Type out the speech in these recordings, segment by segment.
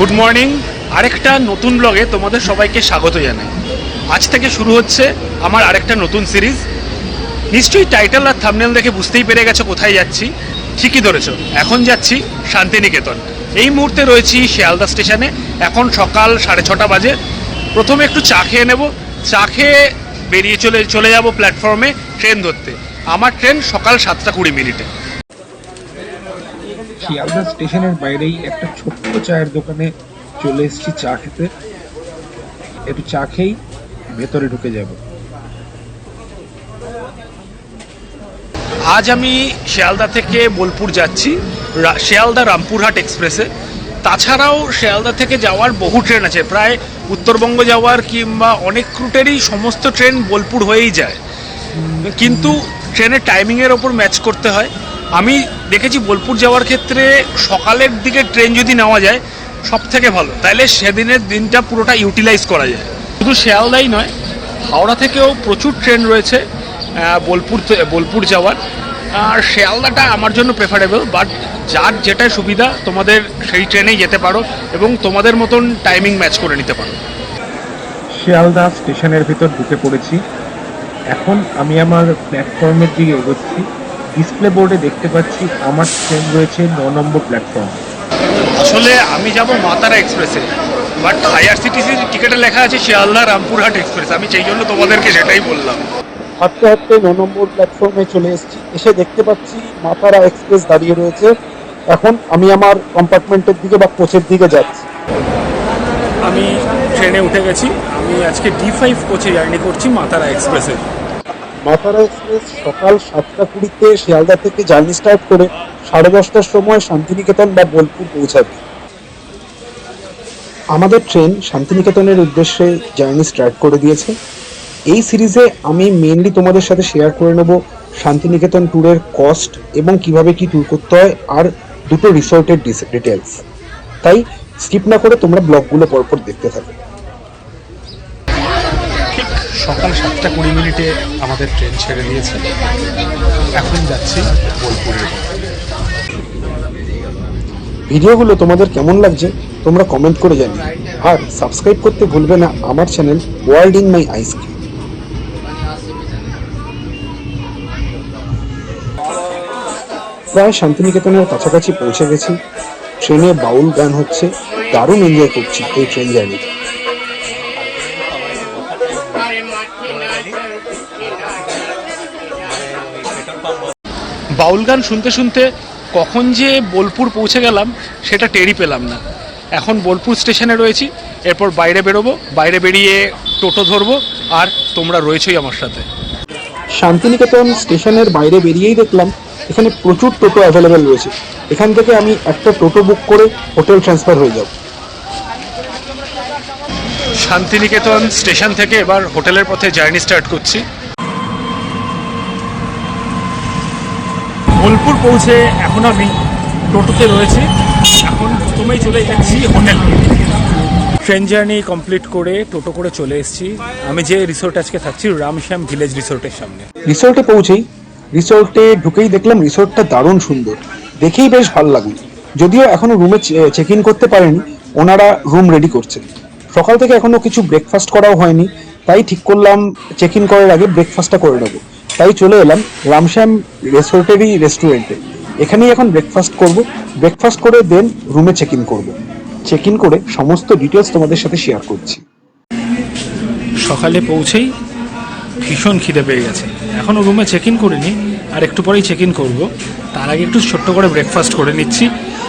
Good morning আরেকটা নতুন ব্লগে তোমাদের সবাইকে স্বাগত জানাই। আজ থেকে শুরু হচ্ছে আমার আরেকটা নতুন সিরিজ নিশ্চয়ই টাইটেল আর থামনেল দেখে বুঝতেই পেরে গেছো কোথায় যাচ্ছি। ঠিকই ধরেছ। এখন যাচ্ছি শান্তিনিকেতন। এই মুহূর্তে রয়েছি শিয়ালদা স্টেশনে। এখন সকাল সাড়ে ছটা বাজে। প্রথমে একটু চা খেয়ে নেব। চা খেয়ে বেরিয়ে চলে চলে যাব প্ল্যাটফর্মে ট্রেন ধরতে। আমার ট্রেন সকাল সাতটা কুড়ি মিনিটে। শিয়ালদা স্টেশনের বাইরেই একটা ছোট্ট চায়ের দোকানে চলে এসেছি চা খেতে। একটু চা খেয়েই ভেতরে ঢুকে যাব। আজ আমি শিয়ালদা থেকে বোলপুর যাচ্ছি শিয়ালদা রামপুরহাট এক্সপ্রেসে। তাছাড়াও শিয়ালদা থেকে যাওয়ার বহু ট্রেন আছে, প্রায় উত্তরবঙ্গ যাওয়ার কিংবা অনেক রুটেরই সমস্ত ট্রেন বোলপুর হয়েই যায়। কিন্তু ট্রেনের টাইমিংয়ের ওপর ম্যাচ করতে হয়। আমি দেখেছি বোলপুর যাওয়ার ক্ষেত্রে সকালের দিকে ট্রেন যদি নেওয়া যায় সব থেকে ভালো। তাহলে সেদিনের দিনটা পুরোটা ইউটিলাইজ করা যায়। শুধু শিয়ালদাই নয়, হাওড়া থেকেও প্রচুর ট্রেন রয়েছে বোলপুর বোলপুর যাওয়ার। আর শিয়ালদাটা আমার জন্য প্রেফারেবল বাট যার যেটাই সুবিধা, তোমাদের সেই ট্রেনেই যেতে পারো এবং তোমাদের মতন টাইমিং ম্যাচ করে নিতে পারো। শিয়ালদা স্টেশনের ভিতর ঢুকে পড়েছি। এখন আমি আমার প্ল্যাটফর্মের দিকে এগোচ্ছি। ডিসপ্লে বোর্ডে দেখতে পাচ্ছি আমার ট্রেন রয়েছে ন নম্বর প্ল্যাটফর্ম আসলে আমি যাব মাতারা এক্সপ্রেসে বাট আইআরসিটিসির টিকিটে লেখা আছে শিয়ালদা রামপুরহাট এক্সপ্রেস আমি সেই জন্য তোমাদেরকে সেটাই বললাম। হাঁটতে হাঁটতে ন নম্বর প্ল্যাটফর্মে চলে এসেছি এসে দেখতে পাচ্ছি মাতারা এক্সপ্রেস দাঁড়িয়ে রয়েছে। এখন আমি আমার কম্পার্টমেন্টের দিকে বা কোচের দিকে যাচ্ছি। আমি ট্রেনে উঠে গেছি আমি আজকে ডি ফাইভ কোচে জার্নি করছি মাতারা এক্সপ্রেসে মাতারা এক্সপ্রেস সকাল সাতটা কুড়িতে শিয়ালদা থেকে জার্নি স্টার্ট করে সাড়ে দশটার সময় শান্তিনিকেতন বা বোলপুর পৌঁছাবে। আমাদের ট্রেন শান্তিনিকেতনের উদ্দেশ্যে জার্নি স্টার্ট করে দিয়েছে। এই সিরিজে আমি মেনলি তোমাদের সাথে শেয়ার করে নেব শান্তিনিকেতন ট্যুরের কস্ট এবং কীভাবে কি ট্যুর করতে হয় আর দুটো রিসোর্টের ডিটেলস তাই স্কিপ না করে তোমরা ব্লগগুলো পরপর দেখতে থাকো। সকাল সাতটা কুড়ি মিনিটে আমাদের ট্রেন ছেড়ে দিয়েছে। এখন যাচ্ছি বোলপুরের ভিডিওগুলো তোমাদের কেমন লাগছে, তোমরা কমেন্ট করে জানিও। আর সাবস্ক্রাইব করতে ভুলবে না আমার চ্যানেল ওয়ার্ল্ড ইন মাই আইসকে প্রায় শান্তিনিকেতনের কাছাকাছি পৌঁছে গেছি। ট্রেনে বাউল গান হচ্ছে। দারুণ এনজয় করছি এই ট্রেন জার্নি বাউল গান শুনতে শুনতে কখন যে বোলপুর পৌঁছে গেলাম সেটা টেরি পেলাম না। এখন বোলপুর স্টেশনে রয়েছি এরপর বাইরে বেরোবো বাইরে বেরিয়ে টোটো ধরবো আর তোমরা রয়েছই আমার সাথে। শান্তিনিকেতন স্টেশনের বাইরে বেরিয়েই দেখলাম এখানে প্রচুর টোটো অ্যাভেলেবেল রয়েছে। এখান থেকে আমি একটা টোটো বুক করে হোটেল ট্রান্সফার হয়ে যাব। শান্তিনিকেতন স্টেশন থেকে এবার হোটেলের পথে জার্নি স্টার্ট করছি। বোলপুর পৌঁছে এখন আমি টোটোতে রয়েছি। এখন প্রথমেই চলে যাচ্ছি হোটেল। ট্রেন জার্নি কমপ্লিট করে টোটো করে চলে এসেছি। আমি যে রিসোর্ট আজকে থাকছি রামশ্যাম ভিলেজ রিসোর্টের সামনে। রিসোর্টে পৌঁছেই রিসোর্টে ঢুকেই দেখলাম রিসোর্টটা দারুণ সুন্দর। দেখেই বেশ ভালো লাগল। যদিও এখনও রুমে চেক ইন করতে পারেনি ওনারা রুম রেডি করছেন সকাল থেকে এখনও কিছু ব্রেকফাস্ট করাও হয়নি তাই ঠিক করলাম চেক ইন করার আগে ব্রেকফাস্টটা করে নেব। তাই চলে এলাম রামশ্যাম রিসোর্টেরই রেস্টুরেন্টে। এখানেই এখন ব্রেকফাস্ট করব। ব্রেকফাস্ট করে দেন রুমে চেক ইন করব। চেক ইন করে সমস্ত ডিটেলস তোমাদের সাথে শেয়ার করছি। সকালে পৌঁছেই ভীষণ খিদে পেয়ে গেছে। এখনও রুমে চেক ইন করিনি, আর একটু পরেই চেক ইন করব। তার আগে একটু ছোট্ট করে ব্রেকফাস্ট করে নিচ্ছি।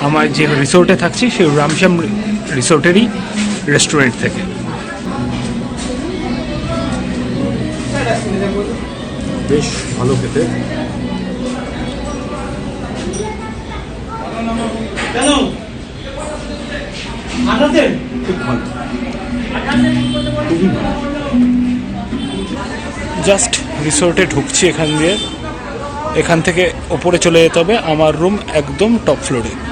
আমার যে রিসোর্টে থাকছি, সেই রামশ্যাম রিসোর্টেরই রেস্টুরেন্ট থেকে। বেশ ভালো খেতে। খুব ভালো। জাস্ট রিসোর্টে ঢুকছি এখান দিয়ে। এখান থেকে ওপরে চলে যেতে হবে। আমার রুম একদম টপ ফ্লোরে।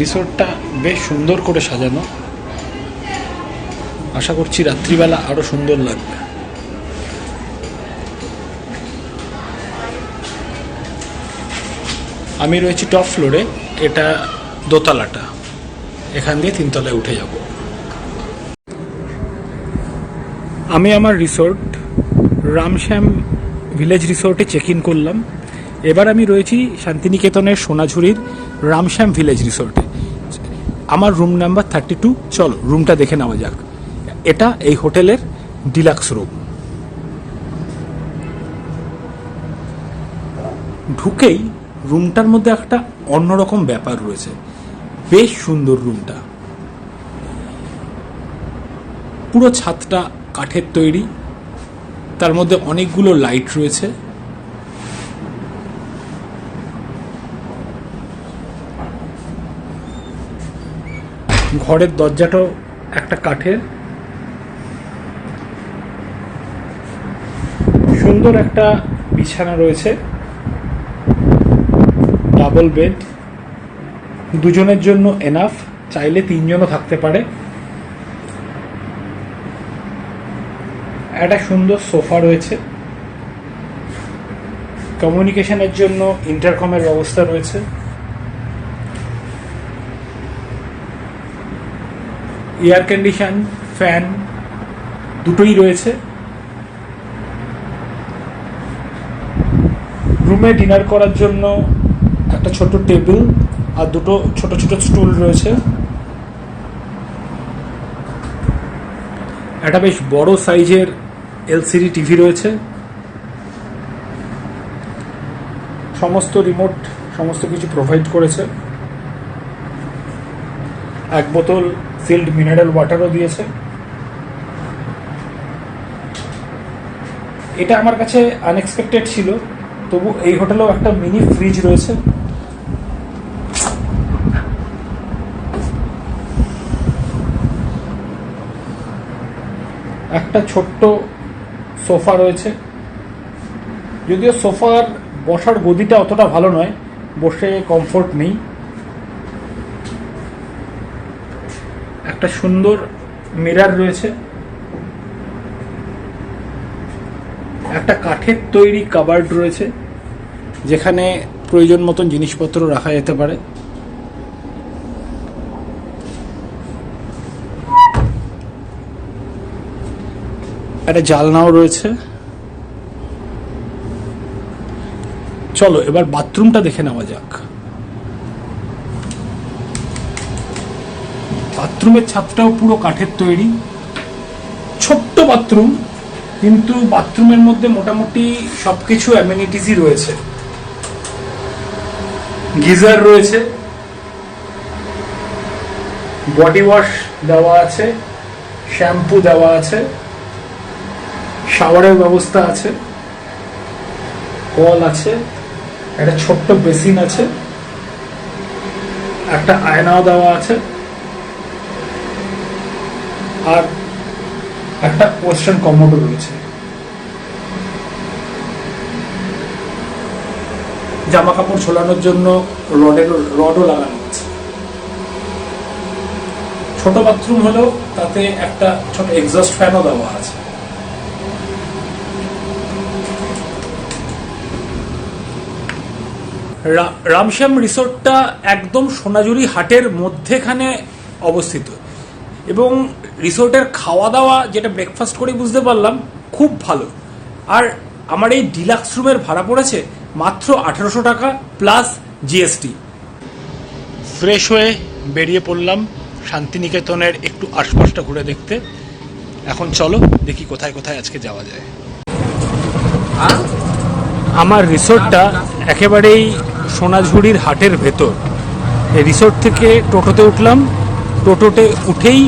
রিসোর্টটা বেশ সুন্দর করে সাজানো। আশা করছি রাত্রিবেলা আরও সুন্দর লাগবে। আমি রয়েছি টপ ফ্লোরে, এটা দোতলাটা। এখান দিয়ে তিনতলায় উঠে যাব। আমি আমার রিসোর্ট, রামশ্যাম ভিলেজ রিসোর্টে চেক ইন করলাম। এবার আমি রয়েছি শান্তিনিকেতনের সোনাঝুরির রামশ্যাম ভিলেজ রিসোর্টে। আমার রুম নাম্বার থার্টি টু। চলো, রুমটা দেখে নেওয়া যাক। এটা এই হোটেলের ডিলাক্স রুম। ঢুকেই রুমটার মধ্যে একটা অন্যরকম ব্যাপার রয়েছে। বেশ সুন্দর রুমটা। পুরো ছাদটা কাঠের তৈরি। তার মধ্যে অনেকগুলো লাইট রয়েছে। ঘরের দরজাটাও একটা কাঠের। সুন্দর একটা বিছানা রয়েছে। Double bed. দুজনের জন্য এনাফ। চাইলে তিনজনও থাকতে পারে। একটা সুন্দর সোফা রয়েছে। কমিউনিকেশনের জন্য ইন্টারকমের ব্যবস্থা রয়েছে। এয়ার কন্ডিশন ফ্যান দুটোই রয়েছে। রুমে ডিনার করার জন্য একটা ছোট টেবিল আর দুটো ছোট ছোট স্টুল রয়েছে। একটা বেশ বড় সাইজের এলসিডি টিভি রয়েছে। সমস্ত রিমোট সমস্ত কিছু প্রোভাইড করেছে। এক বোতল সিল্ড মিনারেল ওয়াটারও দিয়েছে। এটা আমার কাছে আনএক্সপেক্টেড ছিল। তবু এই হোটেলেও একটা মিনি ফ্রিজ রয়েছে। একটা ছোট্ট সোফা রয়েছে। যদিও সোফার বসার গদিটা অতটা ভালো নয়, বসে কমফোর্ট নেই। একটা সুন্দর মিরার রয়েছে। একটা কাঠের তৈরি কাবার্ড রয়েছে, যেখানে প্রয়োজন মতন জিনিসপত্র রাখা যেতে পারে। একটা জালনাও রয়েছে। চলো, এবার বাথরুমটা দেখে নেওয়া যাক। বাথরুমের ছাদটাও পুরো কাঠের তৈরি। ছোট্ট বাথরুম, কিন্তু বাথরুমের মধ্যে মোটামুটি সবকিছু অ্যামিনিটিসই রয়েছে। গিজার রয়েছে। বডি ওয়াশ দেওয়া আছে শ্যাম্পু দেওয়া আছে শাওয়ারের ব্যবস্থা আছে কল আছে, একটা ছোট্ট বেসিন আছে, একটা আয়নাও দেওয়া আছে। আর একটা ওয়েস্টার্ন কমোডও রয়েছে। জামা কাপড় ঝোলানোর জন্য রডের রডও লাগানো আছে। ছোট বাথরুম হলেও তাতে একটা ছোট এক্সস্ট ফ্যানও দেওয়া আছে। রামশ্যাম রিসোর্টটা একদম সোনাঝুরি হাটের মধ্যেখানে অবস্থিত। এবং রিসোর্টের খাওয়া দাওয়া যেটা ব্রেকফাস্ট করে বুঝতে পারলাম খুব ভালো। আর আমার এই ডিলাক্স রুমের ভাড়া পড়েছে মাত্র আঠেরোশো টাকা প্লাস জিএসটি ফ্রেশ হয়ে বেরিয়ে পড়লাম শান্তিনিকেতনের একটু আশপাশটা ঘুরে দেখতে। এখন চলো দেখি কোথায় কোথায় আজকে যাওয়া যায়। আমার রিসোর্টটা একেবারেই সোনাঝুরির হাটের ভেতর। এই রিসোর্ট থেকে টোটোতে উঠলাম টোটোতে উঠেই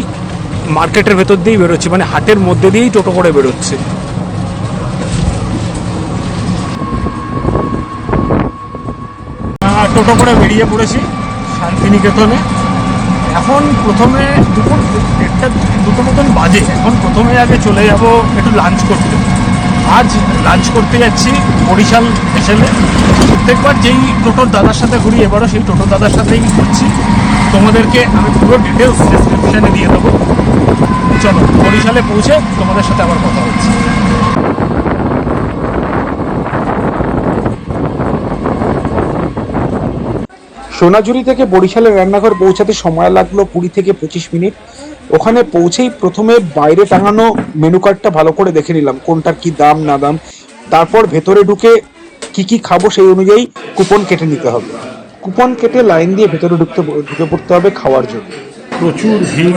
মার্কেটের ভেতর দিয়েই বেরোচ্ছি মানে হাটের মধ্যে দিয়েই টোটো করে বেরোচ্ছে। টোটো করে বেরিয়ে পড়েছি শান্তিনিকেতনে। এখন প্রথমে দুপুর একটা দুটো মতন বাজে। এখন প্রথমে আগে চলে যাব একটু লাঞ্চ করতে। আজ লাঞ্চ করতে যাচ্ছি বরিশাল স্টেশনে প্রত্যেকবার যেই টোটোর দাদার সাথে ঘুরি, এবারও সেই টোটোর দাদার সাথেই ঘুরছি। তোমাদেরকে আমি পুরো ডিটেলস ডেসক্রিপশানে দিয়ে দেবো। চলো, বরিশালে পৌঁছে তোমাদের সাথে আবার কথা হচ্ছে। সোনাঝুরি থেকে বরিশালের রান্নাঘর পৌঁছাতে সময় লাগল কুড়ি থেকে পঁচিশ মিনিট। ওখানে পৌঁছেই প্রথমে বাইরে টাঙানো মেনু কার্ডটা ভালো করে দেখে নিলাম, কোনটার কি দাম, না দাম। তারপর ভেতরে ঢুকে কি কি খাব সেই অনুযায়ী কুপন কেটে নিতে হবে। কুপন কেটে লাইন দিয়ে ভেতরে ঢুকতে ঢুকে পড়তে হবে খাওয়ার জন্য। প্রচুর ভিড়।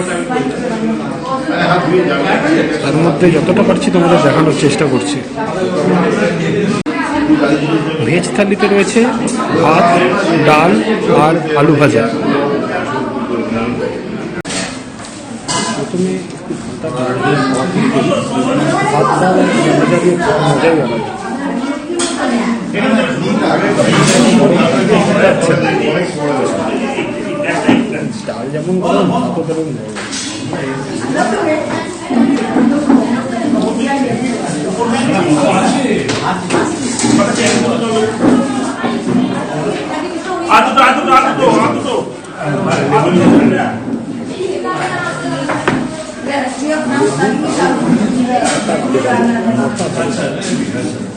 তার মধ্যে যতটা পারছি তোমাদের দেখানোর চেষ্টা করছি। ভেজ থালিতে রয়েছে ভাত, ডাল আর আলু ভাজা। প্রথমে ভাত ডাল দিয়ে মজাই ডাল যেমন ভাতও তেমন গরম এবারে রয়েছে ডিম ভাত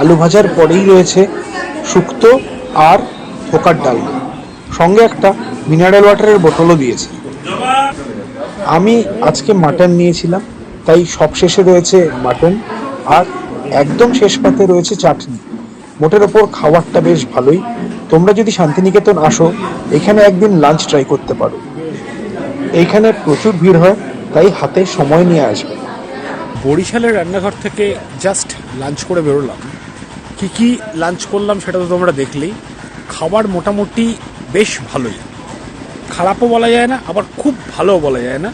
আলু ভাজার পরেই রয়েছে শুক্তো আর থোকার ডাল। সঙ্গে একটা মিনারেল ওয়াটারের বোতলও দিয়েছে। আমি আজকে মাটন নিয়েছিলাম, তাই সব শেষে রয়েছে মাটন আর একদম শেষ পাতে রয়েছে চাটনি। মোটের ওপর খাবারটা বেশ ভালোই। তোমরা যদি শান্তিনিকেতন আসো, এখানে একদিন লাঞ্চ ট্রাই করতে পারো। এইখানে প্রচুর ভিড় হয়, তাই হাতে সময় নিয়ে আসবে। বরিশালের রান্নাঘর থেকে জাস্ট লাঞ্চ করে বেরোলাম। কি কি লাঞ্চ করলাম সেটা তো তোমরা দেখলেই। খাবার মোটামুটি বেশ ভালোই। খারাপও বলা যায় না আবার খুব ভালোও বলা যায় না।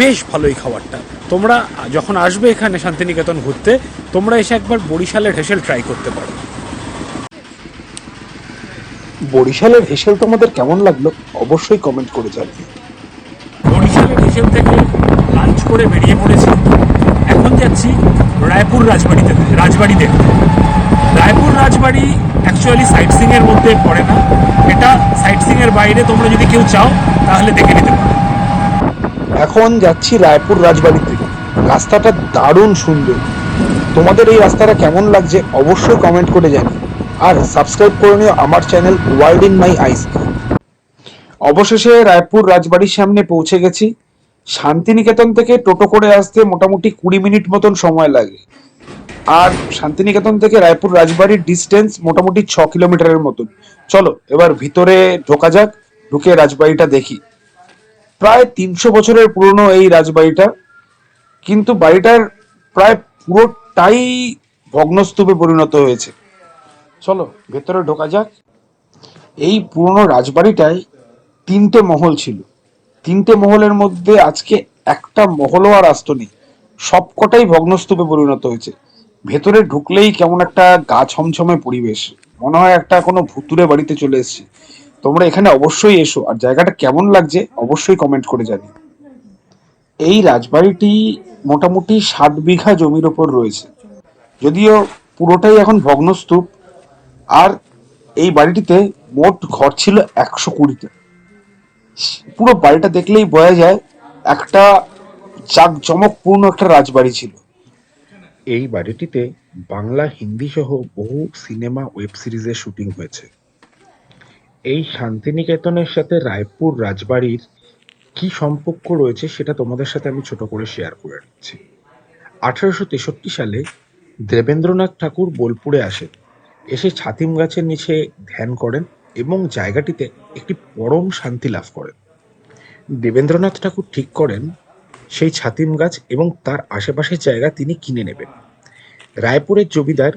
বেশ ভালোই খাবারটা। তোমরা যখন আসবে এখানে শান্তিনিকেতন ঘুরতে তোমরা এসে একবার বরিশালের হেসেল ট্রাই করতে পারো। বরিশালের হেসেল তোমাদের কেমন লাগল অবশ্যই কমেন্ট করে জানিও। বরিশালের হেসেল থেকে লাঞ্চ করে বেরিয়ে পড়েছি। এখন যাচ্ছি রায়পুর রাজবাড়িতে রাজবাড়ি দেখতে রায়পুর রাজবাড়ি অ্যাকচুয়ালি সাইট সিং এর মধ্যে পড়ে না। এটা সাইট সিং এর বাইরে তোমরা যদি কেউ চাও, তাহলে দেখে নিতে পারো। এখন যাচ্ছি রায়পুর রাজবাড়িতে রাস্তাটা দারুণ সুন্দর। তোমাদের এই রাস্তাটা কেমন লাগছে অবশ্যই কমেন্ট করে জানি আর সাবস্ক্রাইব করে নিও আমার channel world in my eyes অবশেষে রায়পুর রাজবাড়ির সামনে পৌঁছে গেছি। শান্তিনিকেতন থেকে টোটো করে আসতে মোটামুটি কুড়ি মিনিট মতন সময় লাগে। আর শান্তিনিকেতন থেকে রায়পুর রাজবাড়ির ডিস্টেন্স মোটামুটি ছ কিলোমিটারের মতন। চলো, এবার ভিতরে ঢোকা যাক, ঢুকে রাজবাড়িটা দেখি। প্রায় তিনশো বছরের পুরনো এই রাজবাড়িটা, কিন্তু বাড়িটার প্রায় পুরোটাই ভগ্নস্তূপে পরিণত হয়েছে। চলো, ভেতরে ঢোকা যাক। এই পুরনো রাজবাড়িটায় তিনটে মহল ছিল। তিনটে মহলের মধ্যে আজকে একটা মহলও আর আসতো নেই। সবকটাই ভগ্নস্তূপে পরিণত হয়েছে। ভেতরে ঢুকলেই কেমন একটা গা ছমছমে পরিবেশ। মনে হয় একটা কোনো ভুতুরে বাড়িতে চলে এসেছি। তোমরা এখানে অবশ্যই এসো, আর জায়গাটা কেমন লাগছে অবশ্যই কমেন্ট করে জানি এই রাজবাড়িটি মোটামুটি ষাট বিঘা জমির ওপর রয়েছে। যদিও পুরোটাই এখন ভগ্নস্তূপ, আর এই বাড়িটিতে মোট ঘর ছিল একশো কুড়িতে। পুরো বাড়িটা দেখলেই বোঝা যায় একটা জাঁকজমকপূর্ণ একটা রাজবাড়ি ছিল। এই বাড়িটিতে বাংলা, হিন্দি সহ বহু সিনেমা ওয়েব সিরিজের শুটিং হয়েছে। এই শান্তিনিকেতনের সাথে রায়পুর রাজবাড়ির কি সম্পর্ক রয়েছে সেটা তোমাদের সাথে আমি ছোট করে শেয়ার করে নিচ্ছি। আঠারোশো তেষট্টি সালে দেবেন্দ্রনাথ ঠাকুর বোলপুরে আসেন। এসে ছাতিম গাছের নিচে ধ্যান করেন এবং জায়গাটিতে একটি পরম শান্তি লাভ করেন। দেবেন্দ্রনাথ ঠাকুর ঠিক করেন সেই ছাতিম গাছ এবং তার আশেপাশের জায়গা তিনি কিনে নেবেন। রায়পুরের জমিদার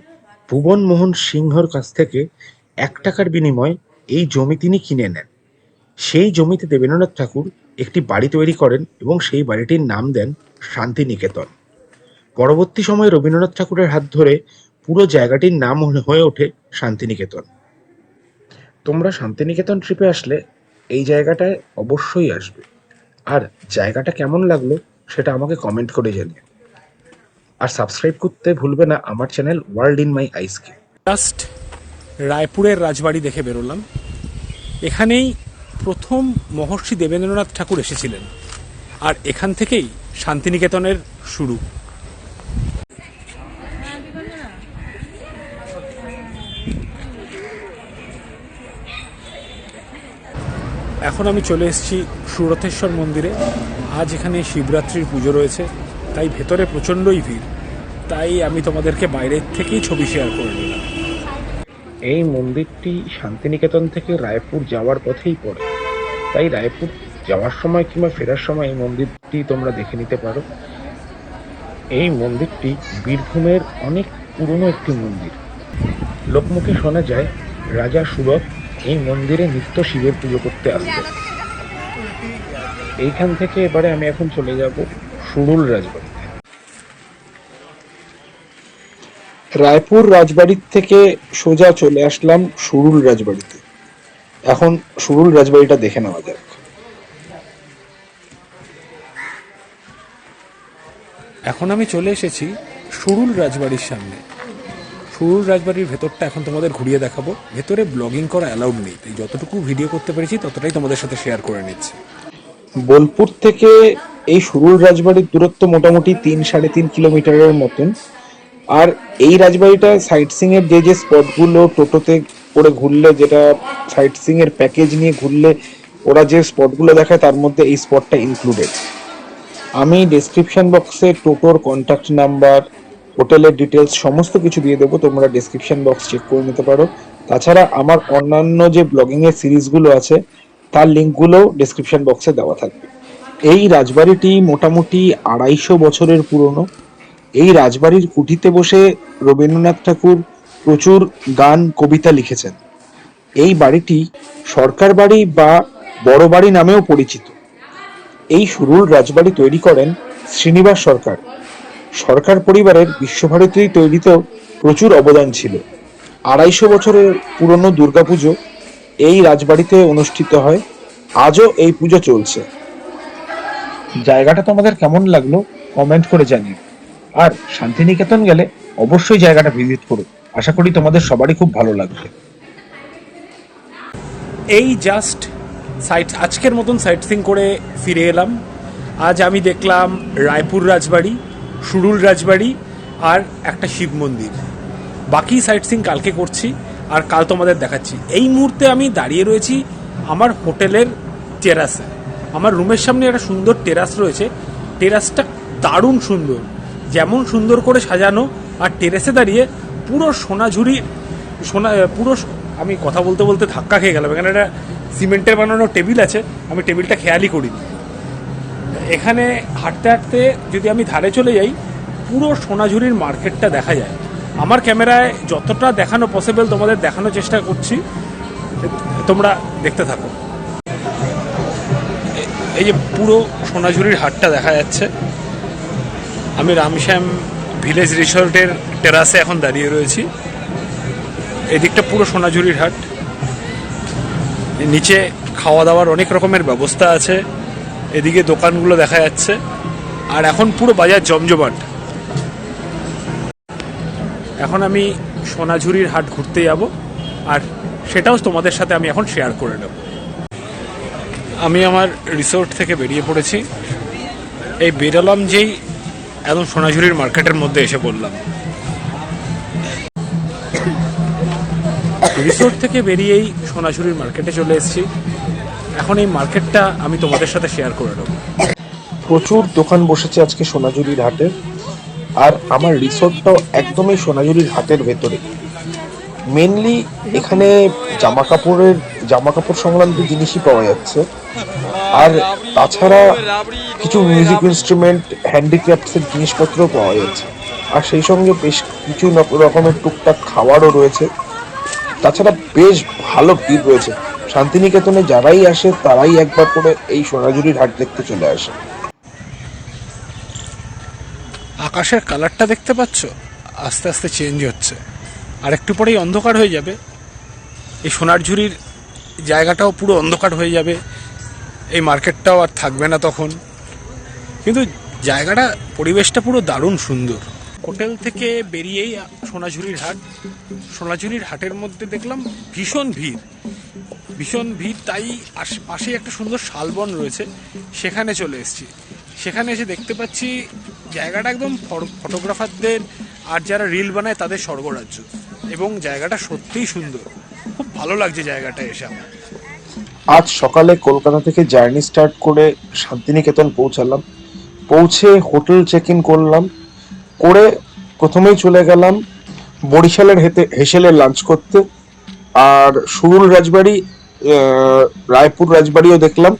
ভুবন মোহন সিংহর কাছ থেকে এক টাকার বিনিময়ে এই জমি তিনি কিনে নেন। সেই জমিতে দেবেন্দ্রনাথ ঠাকুর একটি বাড়ি তৈরি করেন এবং সেই বাড়িটির নাম দেন শান্তিনিকেতন। পরবর্তী সময়ে রবীন্দ্রনাথ ঠাকুরের হাত ধরে পুরো জায়গাটির নাম হয়ে ওঠে শান্তিনিকেতন। তোমরা শান্তিনিকেতন ট্রিপে আসলে এই জায়গাটায় অবশ্যই আসবে। আর জায়গাটা কেমন লাগল সেটা আমাকে কমেন্ট করে জানিও। আর সাবস্ক্রাইব করতে ভুলবে না আমার চ্যানেল ওয়ার্ল্ড ইন মাই আইসকে জাস্ট রায়পুরের রাজবাড়ি দেখে বেরোলাম। এখানেই প্রথম মহর্ষি দেবেন্দ্রনাথ ঠাকুর এসেছিলেন। আর এখান থেকেই শান্তিনিকেতনের শুরু। এখন আমি চলে এসেছি সুরথেশ্বর মন্দিরে। আজ এখানে শিবরাত্রির পুজো রয়েছে, তাই ভেতরে প্রচণ্ডই ভিড়। তাই আমি তোমাদেরকে বাইরের থেকেই ছবি শেয়ার করে নিলাম। এই মন্দিরটি শান্তিনিকেতন থেকে রায়পুর যাওয়ার পথেই পড়ে। তাই রায়পুর যাওয়ার সময় কিংবা ফেরার সময় এই মন্দিরটি তোমরা দেখে নিতে পারো। এই মন্দিরটি বীরভূমের অনেক পুরনো একটি মন্দির। লোকমুখে শোনা যায়, রাজা সুরথ এই মন্দিরে নিত্য শিবের পুজো করতে আসতেন এইখান থেকে এবারে আমি এখন চলে যাব সুরুল রাজবাড়ি রায়পুর রাজবাড়ির থেকে সোজা চলে আসলাম সুরুল রাজবাড়িতে। এখন সুরুল রাজবাড়িটা দেখে নেওয়া যাক। এখন আমি চলে এসেছি সুরুল রাজবাড়ির সামনে। সুরুল রাজবাড়ির ভেতরটা এখন তোমাদের ঘুরিয়ে দেখাবো। ভেতরে ব্লগিং করা অ্যালাউড নেই, তাই যতটুকু ভিডিও করতে পেরেছি ততটাই তোমাদের সাথে শেয়ার করে নিচ্ছি। বোলপুর থেকে এই সুরুল রাজবাড়ির দূরত্ব মোটামুটি তিন সাড়ে তিন কিলোমিটারের মতন। আর এই রাজবাড়িটা সাইট সিং এর যে যে স্পটগুলো টোটোতে করে ঘুরলে, যেটা সাইট সিং এর প্যাকেজ নিয়ে ঘুরলে ওরা যে স্পটগুলো দেখায়, তার মধ্যে এই স্পটটা ইনক্লুডেড আমি ডেসক্রিপশন বক্সে টোটোর কন্ট্যাক্ট নাম্বার হোটেলের ডিটেলস সমস্ত কিছু দিয়ে দেবো, তোমরা ডেসক্রিপশন বক্স চেক করে নিতে পারো। তাছাড়া আমার অন্যান্য যে ব্লগিং এর সিরিজগুলো আছে, তার লিঙ্কগুলো ডেসক্রিপশন বক্সে দেওয়া থাকবে। এই রাজবাড়িটি মোটামুটি আড়াইশো বছরের পুরনো। এই রাজবাড়ির কুঠিতে বসে রবীন্দ্রনাথ ঠাকুর প্রচুর গান, কবিতা লিখেছেন। এই বাড়িটি সরকার বাড়ি বা বড় বাড়ি নামেও পরিচিত। এই সুরুল রাজবাড়ি তৈরি করেন শ্রীনিবাস সরকার। সরকার পরিবারের বিশ্বভারতী তৈরিতেও প্রচুর অবদান ছিল। আড়াইশো বছরের পুরনো দুর্গাপুজো এই রাজবাড়িতে অনুষ্ঠিত হয়। আজও এই পুজো চলছে। জায়গাটা তোমাদের কেমন লাগল কমেন্ট করে জানিও। আর শান্তিনিকেতন গেলে অবশ্যই জায়গাটা ভিজিট করো। আশা করি তোমাদের সবারই খুব ভালো লাগবে। এই জাস্ট সাইট আজকের মতন সাইট সিং করে ফিরে এলাম। আজ আমি দেখলাম রায়পুর রাজবাড়ি। সুরুল রাজবাড়ি আর একটা শিব মন্দির। বাকি সাইট সিং কালকে করছি, আর কাল তোমাদের দেখাচ্ছি। এই মুহূর্তে আমি দাঁড়িয়ে রয়েছি আমার হোটেলের টেরাসে আমার রুমের সামনে একটা সুন্দর টেরাস রয়েছে। টেরাসটা দারুণ সুন্দর। যেমন সুন্দর করে সাজানো, আর টেরেসে দাঁড়িয়ে পুরো সোনাঝুরি, সোনা পুরো আমি কথা বলতে বলতে ধাক্কা খেয়ে গেলাম। এখানে একটা সিমেন্টের বানানো টেবিল আছে। আমি টেবিলটা খেয়ালই করিনি। এখানে হাঁটতে হাঁটতে যদি আমি ধারে চলে যাই, পুরো সোনাঝুরির মার্কেটটা দেখা যায়। আমার ক্যামেরায় যতটা দেখানো পসিবল তোমাদের দেখানোর চেষ্টা করছি। তোমরা দেখতে থাকো। এই যে পুরো সোনাঝুরির হাটটা দেখা যাচ্ছে। আমি রামশ্যাম ভিলেজ রিসোর্টের টেরাসে এখন দাঁড়িয়ে রয়েছি। এদিকটা পুরো সোনাঝুরির হাট। নিচে খাওয়া দাওয়ার অনেক রকমের ব্যবস্থা আছে। এদিকে দোকানগুলো দেখা যাচ্ছে। আর এখন পুরো বাজার জমজমাট। এখন আমি সোনাঝুরির হাট ঘুরতে যাব, আর সেটাও তোমাদের সাথে আমি এখন শেয়ার করে নেব। আমি আমার রিসোর্ট থেকে বেরিয়ে পড়েছি। এই বেরোলাম যেই একদম সোনাঝুরির মার্কেটের মধ্যে এসে পড়লাম। রিসোর্ট থেকে বেরিয়েই সোনাঝুরির মার্কেটে চলে এসেছি। এখন এই মার্কেটটা আমি তোমাদের সাথে শেয়ার করে নেব। প্রচুর দোকান বসেছে আজকে সোনাঝুরির হাটে, আর আমার রিসোর্টটাও একদমই সোনাঝুরির হাটের ভেতরে। মেনলি এখানে জামা কাপড়ের জামা কাপড় সংক্রান্ত জিনিসই পাওয়া যাচ্ছে। আর তাছাড়া কিছু মিউজিক ইনস্ট্রুমেন্ট হ্যান্ডিক্রাফটসের জিনিসপত্রও পাওয়া যাচ্ছে। আর সেই সঙ্গে বেশ কিছু রকমের টুকটাক খাবারও রয়েছে। তাছাড়া বেশ ভালো ভিড় রয়েছে। শান্তিনিকেতনে যারাই আসে, তারাই একবার করে এই সোনাঝুরির হাট দেখতে চলে আসে। আকাশের কালারটা দেখতে পাচ্ছ? আস্তে আস্তে চেঞ্জ হচ্ছে। আর একটু পরেই অন্ধকার হয়ে যাবে। এই সোনার ঝুড়ির জায়গাটাও পুরো অন্ধকার হয়ে যাবে। এই মার্কেটটাও আর থাকবে না তখন। কিন্তু জায়গাটা, পরিবেশটা পুরো দারুণ সুন্দর। হোটেল থেকে বেরিয়েই সোনাঝুরির হাট। সোনাঝুরির হাটের মধ্যে দেখলাম ভীষণ ভিড়। ভীষণ ভিড়, তাই পাশেই একটা সুন্দর শালবন রয়েছে, সেখানে চলে এসেছি। সেখানে এসে দেখতে পাচ্ছি জায়গাটা একদম ফর- ফটোগ্রাফারদের আর যারা রিল বানায় তাদের স্বর্গরাজ্য। এবং জায়গাটা সত্যিই সুন্দর। খুব ভালো লাগছে জায়গাটা এসে আমার। আজ সকালে কলকাতা থেকে জার্নি স্টার্ট করে শান্তিনিকেতন পৌঁছালাম। পৌঁছে হোটেল চেক ইন করলাম। করে প্রথমেই চলে গেলাম বরিশালের হেতে হেসেলে লাঞ্চ করতে। আর সুরুল রাজবাড়ি রায়পুর রাজবাড়িও দেখলাম।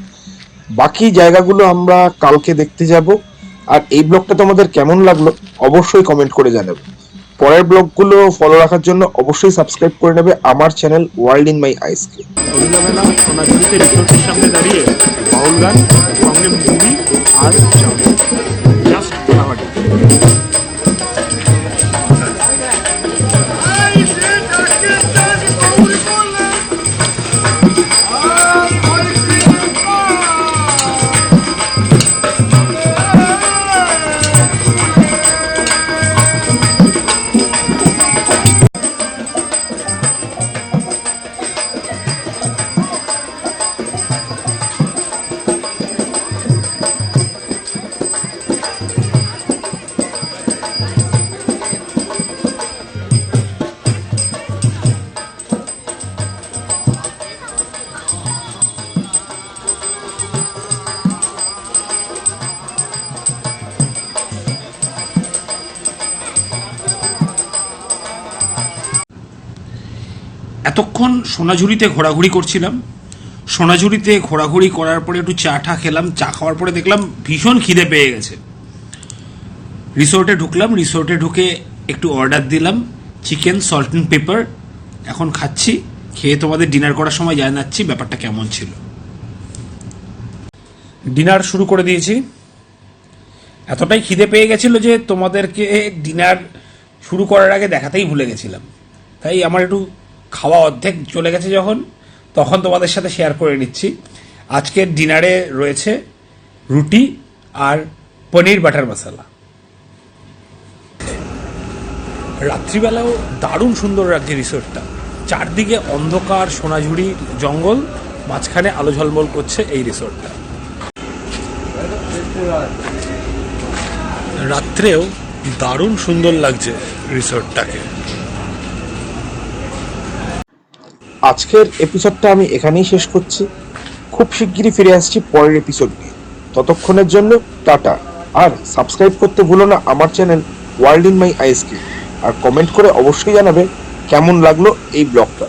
বাকি জায়গাগুলো আমরা কালকে দেখতে যাব। আর এই ব্লগটা তোমাদের কেমন লাগল অবশ্যই কমেন্ট করে জানাবে। পরের ব্লগগুলো ফলো রাখার জন্য অবশ্যই সাবস্ক্রাইব করে নেবে আমার চ্যানেল ওয়ার্ল্ড ইন মাই আইসকে সামনে দাঁড়িয়ে গান, সঙ্গে মুড়ি আর এতক্ষণ সোনাঝুরিতে ঘোরাঘুরি করছিলাম। সোনাঝুরিতে ঘোরাঘুরি করার পরে একটু চা টা খেলাম, চা খাওয়ার পরে দেখলাম ভীষণ খিদে পেয়ে গেছে। রিসোর্টে ঢুকলাম, রিসোর্টে ঢুকে একটু অর্ডার দিলাম, চিকেন সল্ট অ্যান্ড পেপার এখন খাচ্ছি, খেয়ে তোমাদের ডিনার করার সময় জানাচ্ছি ব্যাপারটা কেমন ছিল। ডিনার শুরু করে দিয়েছি। এতটাই খিদে পেয়ে গেছিল যে তোমাদেরকে ডিনার শুরু করার আগে দেখাতেই ভুলে গেছিলাম। তাই আমার একটু খাওয়া অর্ধেক চলে গেছে যখন, তখন তোমাদের সাথে শেয়ার করে নিচ্ছি। আজকের ডিনারে রয়েছে রুটি আর পনির বাটার মশলা। রাত্রিবেলাও দারুণ সুন্দর লাগছে রিসোর্টটা। চারদিকে অন্ধকার, সোনাঝুরি, জঙ্গল, মাঝখানে আলো ঝলমল করছে এই রিসোর্টটা। রাত্রেও দারুণ সুন্দর লাগছে রিসোর্টটাকে। আজকের এপিসোডটা আমি এখানেই শেষ করছি। খুব শিগগিরই ফিরে আসছি পরের এপিসোড নিয়ে। ততক্ষণের জন্য টাটা। আর সাবস্ক্রাইব করতে ভুলো না আমার চ্যানেল ওয়ার্ল্ড ইন মাই আইসকে আর কমেন্ট করে অবশ্যই জানাবে কেমন লাগল এই ব্লগটা।